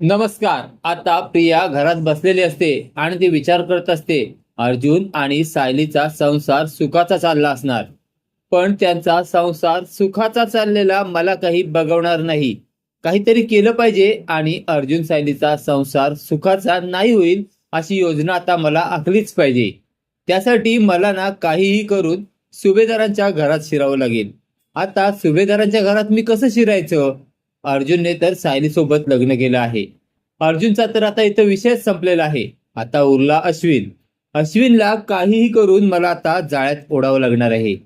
नमस्कार. आता प्रिया घरात बसलेली असते आणि ती विचार करत असते अर्जुन आणि सायलीचा संसार सुखाचा चालला असणार. पण त्यांचा संसार सुखाचा चाललेला मला काही बघवणार नाही. काहीतरी केलं पाहिजे आणि अर्जुन सायलीचा संसार सुखाचा नाही होईल अशी योजना आता मला आखलीच पाहिजे. त्यासाठी मला ना काहीही करून सुभेदारांच्या घरात शिरावं लागेल. आता सुभेदारांच्या घरात मी कसं शिरायचं? अर्जुनने तर सायलीसोबत लग्न केलं आहे. अर्जुनचा तर आता इथं विषयच संपलेला आहे. आता उरला अश्विन. अश्विनला काहीही करून मला आता जाळ्यात ओढावं लागणार आहे.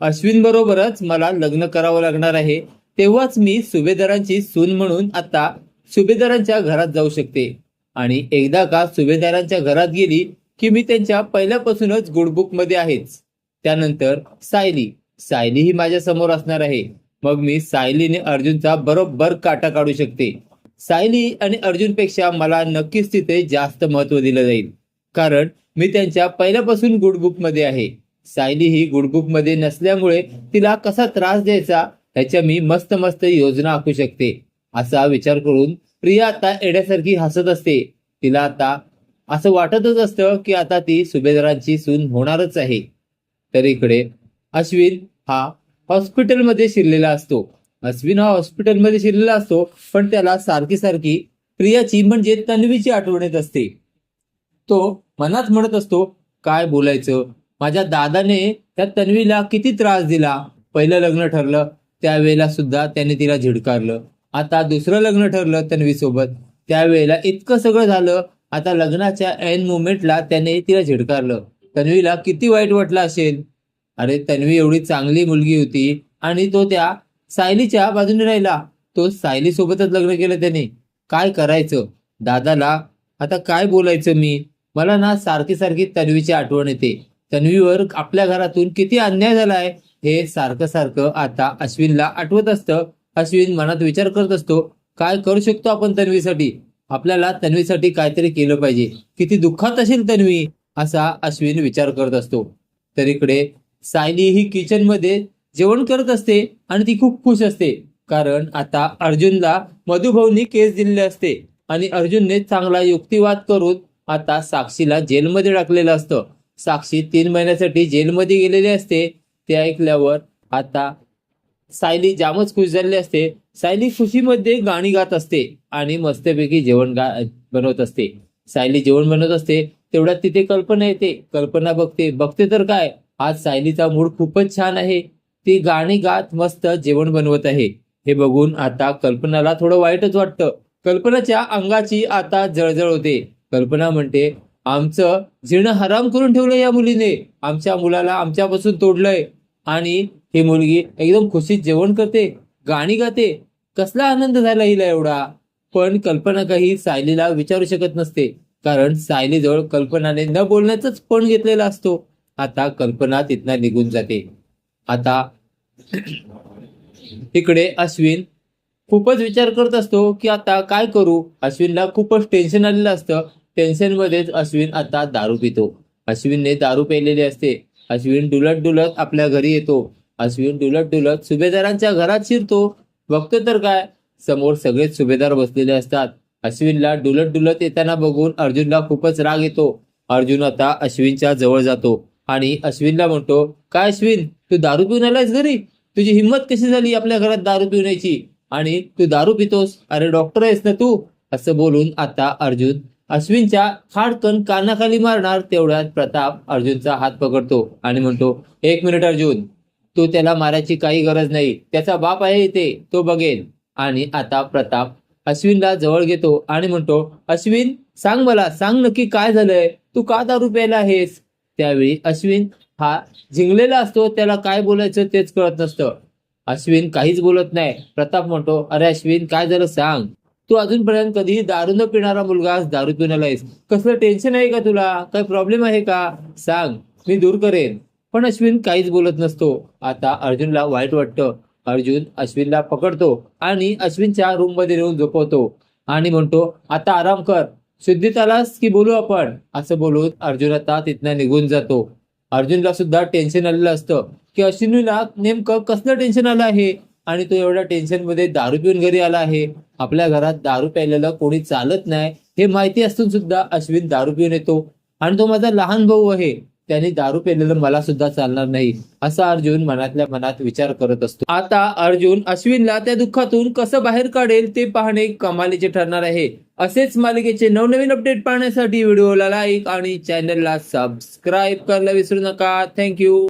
अश्विन बरोबरच मला लग्न करावं लागणार आहे. तेव्हाच मी सुभेदारांची सून म्हणून आता सुभेदारांच्या घरात जाऊ शकते. आणि एकदा का सुभेदारांच्या घरात गेली की मी त्यांच्या पहिल्यापासूनच गुडबुकमध्ये आहेच. त्यानंतर सायली. सायली ही माझ्यासमोर असणार आहे. मग मी सायलीने अर्जुनचा बरोबर काटा काढू शकते. सायली आणि अर्जुनपेक्षा मला नक्कीच तिथे जास्त महत्त्व दिलं जाईल. कारण मी त्यांच्या पहिल्यापासून गुडबुकमध्ये आहे. सायली ही गुडबुकमध्ये नसल्यामुळे तिला कसा त्रास द्यायचा ह्याच्या मी मस्त मस्त योजना आखू शकते. असा विचार करून प्रिया आता एड्यासारखी हसत असते. तिला आता असं वाटतच असतं की आता ती सुभेदारांची सून होणारच आहे. तर इकडे अश्विन हा हॉस्पिटलमध्ये शिरलेला असतो. अश्विन हा हॉस्पिटलमध्ये शिरलेला असतो पण त्याला सारखी सारखी प्रियाची म्हणजे तन्वीची आठवण येत असते. तो मनात म्हणत असतो काय बोलायचं? माझ्या दादाने त्या तन्वीला किती त्रास दिला. पहिलं लग्न ठरलं त्यावेळेला सुद्धा त्याने तिला झिडकारलं. आता दुसरं लग्न ठरलं तन्वी सोबत त्यावेळेला इतकं सगळं झालं आता लग्नाच्या ऐन मुमेंटला त्याने तिला झिडकारलं. तन्वीला किती वाईट वाटलं असेल? अरे तन्वी एवढी चांगली मुलगी होती आणि तो त्या सायलीच्या बाजूने राहिला. तो सायली सोबतच लग्न केलं त्याने. काय करायचं? दादाला आता काय बोलायचं मी? मला ना सारखी सारखी तन्वीची आठवण येते. तन्वीवर आपल्या घरातून किती अन्याय झालाय? हे सारखं सारखं आता अश्विनला आठवत असतं. अश्विन मनात विचार करत असतो काय करू शकतो आपण तन्वीसाठी? आपल्याला तन्वीसाठी काहीतरी केलं पाहिजे. किती दुःखात असेल तन्वी असा अश्विन विचार करत असतो. तर इकडे सायली ही किचनमध्ये जेवण करत असते आणि ती खूप खुश असते. कारण आता अर्जुनला मधुभाऊनी केस दिलेले असते आणि अर्जुनने चांगला युक्तिवाद करून आता साक्षीला जेलमध्ये टाकलेलं असतं. साक्षी तीन महिन्यासाठी जेलमध्ये गेलेली असते. ते ऐकल्यावर आता सायली जामच खुश झालेली असते. सायली खुशीमध्ये गाणी गात असते आणि मस्तपैकी जेवण गा बनवत असते. सायली जेवण बनवत असते तेवढ्यात तिथे कल्पना येते. कल्पना बघते. बघते तर काय? आज सायलीचा मूड खूपच छान आहे. ती गाणी गात मस्त जेवण बनवत आहे. हे बघून आता कल्पनाला थोडं वाईटच वाटतं. कल्पनाच्या अंगाची आता जळजळ होते. कल्पना म्हणते आमचं जीर्ण हराम करून ठेवलं या मुलीने. आमच्या मुलाला आमच्यापासून तोडलंय. आणि ही मुलगी एकदम खुशीत जेवण करते गाणी गाते. कसला आनंद झाला हिला एवढा? पण कल्पना काही सायलीला विचारू शकत नसते. कारण सायलीजवळ कल्पनाने न बोलण्याचाच पण घेतलेला असतो. आता कल्पना तिथनं निघून जाते. आता इकडे अश्विन खूपच विचार करत असतो की आता काय करू? अश्विनला खूपच टेन्शन आलेलं असतं. टेन्शन मध्येच अश्विन आता दारू पितो. अश्विनने दारू पेलेली असते. अश्विन डुलत डुलत आपल्या घरी येतो. अश्विन डुलत डुलत सुभेदारांच्या घरात शिरतो. बघतो तर काय? समोर सगळेच सुभेदार बसलेले असतात. अश्विनला डुलत डुलत येताना बघून अर्जुनला खूपच राग येतो. अर्जुन आता अश्विनच्या जवळ जातो. आणि अश्विनला म्हणतो काय अश्विन तू दारू पिऊन आलायस घरी? तुझी हिंमत कशी झाली आपल्या घरात दारू पिण्याची आणि तू दारू पितोस? अरे डॉक्टर आहेस ना तू? असं बोलून आता अर्जुन अश्विनच्या खाडकन कानाखाली मारणार तेवढ्यात प्रताप अर्जुनचा हात पकडतो आणि म्हणतो एक मिनिट अर्जुन तू त्याला मारायची काही गरज नाही. त्याचा बाप आहे इथे तो बघेल. आणि आता प्रताप अश्विनला जवळ घेतो आणि म्हणतो अश्विन सांग मला सांग नक्की काय झालंय? तू का दारू प्यायला आहेस? त्यावेळी अश्विन हा जिंकलेला असतो त्याला काय बोलायचं तेच कळत नसतं. अश्विन काहीच बोलत नाही. प्रताप म्हणतो अरे अश्विन काय झालं सांग. तू अजूनपर्यंत कधीही दारू न पिणारा मुलगा दारू पिण्याला येस कसलं टेन्शन आहे का तुला? काही प्रॉब्लेम आहे का? सांग. मी दूर करेन. पण अश्विन काहीच बोलत नसतो. आता अर्जुनला वाईट वाटतं. अर्जुन अश्विनला पकडतो आणि अश्विनच्या रूममध्ये नेऊन झोपवतो आणि म्हणतो आता आराम कर. सिद्धीत आलास की बोलू आपण? असं बोलून अर्जुन आता तिथनं निघून जातो. अर्जुनला सुद्धा टेन्शन आलेलं असतं की अश्विनीला नेमकं कसलं टेन्शन आलं आहे? आणि तो एवढ्या टेन्शनमध्ये दारू पिऊन घरी आला आहे. आपल्या घरात दारू प्यायलेलं कोणी चालत नाही हे माहिती असून सुद्धा अश्विन दारू पिऊन येतो. आणि तो माझा लहान भाऊ आहे. त्यांनी दारू पेलेलं मला सुद्धा चालणार नाही असा अर्जुन मनातल्या मनात विचार करत असतो. आता अर्जुन अश्विनला त्या दुःखातून कसं बाहेर काढेल ते पाहणे कमालीचे ठरणार आहे. असेच मालिकेचे नवनवीन अपडेट पाहण्यासाठी व्हिडिओला लाईक आणि चॅनलला सबस्क्राईब करायला विसरू नका. थँक्यू